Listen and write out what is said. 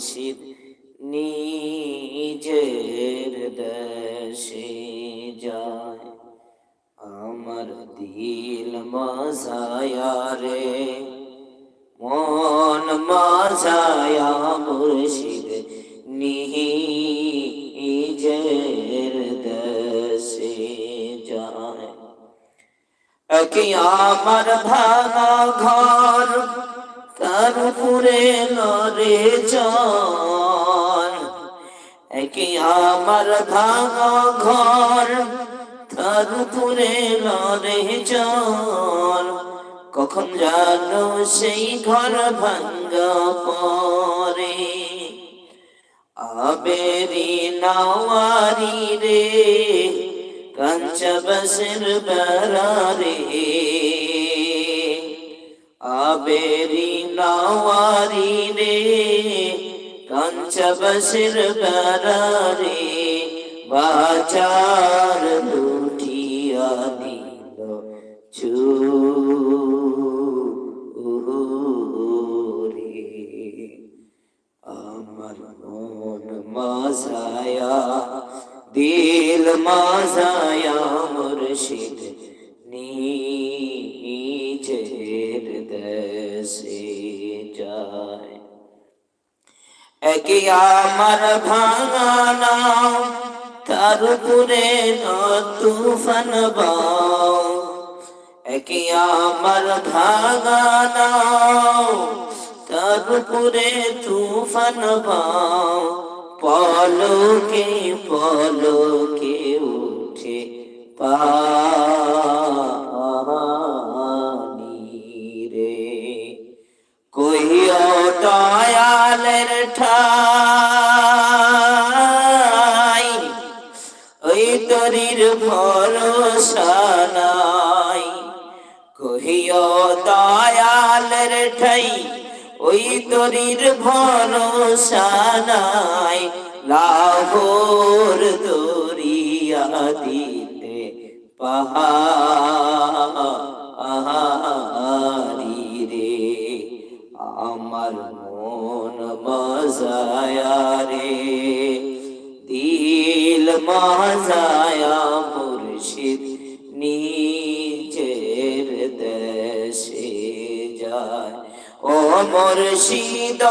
মুর্শিদ নিজের দেশে যায়। আমার দিল মাসায়া রে মন মাসায়া মুর্শিদ নিজের দেশে যায়। একে আমার ভাঙা উপরে লড়ে চল। একে আমার ভাঙা ঘর তার উপরে লড়ে চল। কখন জানো সেই ঘর ভাঙ্গা পরে আবেরি নাওয়ারি রে, কাঞ্চ বসর বরারে আবেরি নাওয়ারি রে, কাঞ্চ বসর বরারে বাচার লুটিয়া দিল চুরি আমার মন মাসায়া দিল মাসায়া মুর্শিদ নিজের দেশে যায়। একে আমার ভাঙানা, তার উপরে তুফান বাও। একে আমার ভাঙানা, তার উপরে তুফান পলকে পলকে উঠে পানি ঠাই ওই তরির ভরসা নাই। কহিও দয়ালের ঠাই, ওই তরির ভরসা নাই। লাহোর দরিয়া দিতে পাহাড়ি রে, আমার মন মজায়া রে দিল মাজায়া মুর্শিদ নিজের দেশে যায়। ও মুর্শিদ